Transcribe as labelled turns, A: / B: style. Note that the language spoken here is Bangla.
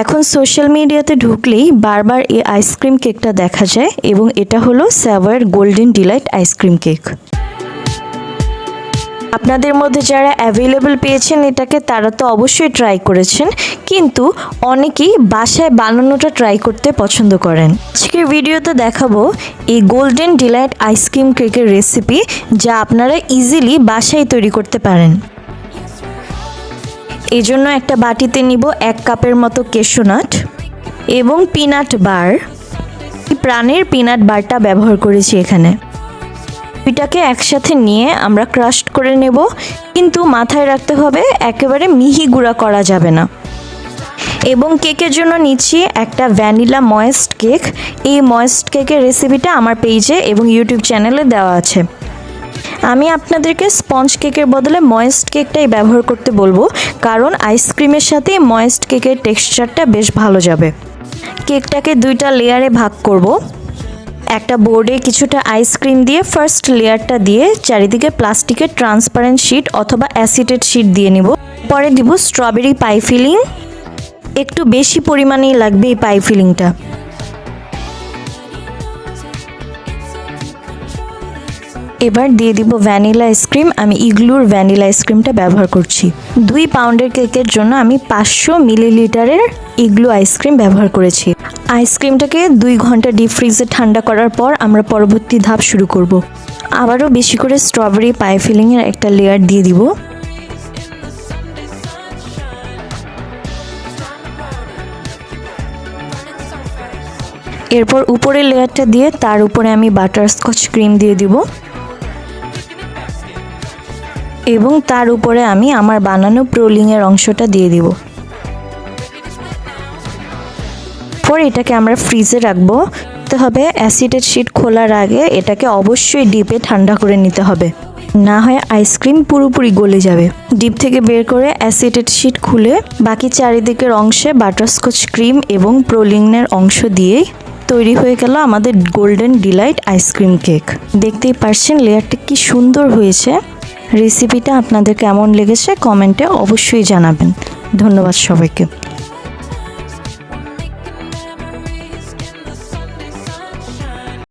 A: এখন সোশ্যাল মিডিয়াতে ঢুকলেই বারবার এই আইসক্রিম কেকটা দেখা যায় এবং এটা হলো Savoy golden delight ice cream cake আপনাদের মধ্যে যারা অ্যাভেলেবল পেয়েছেন এটাকে, তারা তো অবশ্যই ট্রাই করেছেন, কিন্তু অনেকেই বাসায় বানানোটা ট্রাই করতে পছন্দ করেন। আজকের ভিডিওতে দেখাবো এই গোল্ডেন ডিলাইট আইসক্রিম কেকের রেসিপি যা আপনারা ইজিলি বাসায় তৈরি করতে পারেন। এই জন্য একটা বাটিতে নিব এক কাপের মতো কেশোনাট এবং পিনাট বার। প্রাণের পিনাট বারটা ব্যবহার করেছি এখানে। দুইটাকে একসাথে নিয়ে আমরা ক্রাস্ট করে নেব, কিন্তু মাথায় রাখতে হবে একেবারে মিহি গুঁড়া করা যাবে না। এবং কেকের জন্য নিচ্ছি একটা ভ্যানিলা ময়েস্ট কেক। এই ময়েস্ট কেকের রেসিপিটা আমার পেজে এবং ইউটিউব চ্যানেলে দেওয়া আছে। আমি আপনাদেরকে স্পঞ্জ কেকের বদলে ময়েস্ট কেকটাই ব্যবহার করতে বলব, কারণ আইসক্রিমের সাথে ময়েস্ট কেকের টেক্সচারটা বেশ ভালো যাবে। কেকটাকে দুইটা লেয়ারে ভাগ করব। একটা বোর্ডে কিছুটা আইসক্রিম দিয়ে ফার্স্ট লেয়ারটা দিয়ে চারিদিকে প্লাস্টিকের ট্রান্সপারেন্ট শিট অথবা অ্যাসিটেড শিট দিয়ে নিব। পরে দিব স্ট্রবেরি পাই ফিলিং একটু বেশি পরিমাণেই লাগবে এই পাই ফিলিংটা এবার দিয়ে দিব ভ্যানিলা আইসক্রিম আমি ইগলুর ভ্যানিলা আইসক্রিমটা ব্যবহার করছি। দুই পাউন্ডের কেকের জন্য আমি পাঁচশো মিলিলিটারের ইগলু আইসক্রিম ব্যবহার করেছি। আইসক্রিমটাকে দুই ঘণ্টা ডিপ ফ্রিজে ঠান্ডা করার পর আমরা পরবর্তী ধাপ শুরু করব। আবারও বেশি করে স্ট্রবেরি পাই ফিলিংয়ের একটা লেয়ার দিয়ে দিব। এরপর উপরের লেয়ারটা দিয়ে তার উপরে আমি বাটার স্কচ ক্রিম দিয়ে দিব। এবং তার উপরে আমি আমার বানানো প্রোলিংয়ের অংশটা দিয়ে দিব। পর এটাকে আমরা ফ্রিজে রাখব। তো হবে অ্যাসিডের শিট খোলার আগে এটাকে অবশ্যই ডিপে ঠান্ডা করে নিতে হবে। না হয় আইসক্রিম পুরোপুরি গলে যাবে। ডিপ থেকে বের করে অ্যাসিডেড শিট খুলে বাকি চারিদিকের অংশে বাটারস্কচ ক্রিম এবং প্রোলিংয়ের অংশ দিয়ে তৈরি হয়ে গেল আমাদের গোল্ডেন ডিলাইট আইসক্রিম কেক। দেখতেই পারছেন লেয়ারটা কি সুন্দর হয়েছে। রেসিপিটা আপনাদের কেমন লেগেছে কমেন্টে অবশ্যই জানাবেন। ধন্যবাদ সবাইকে।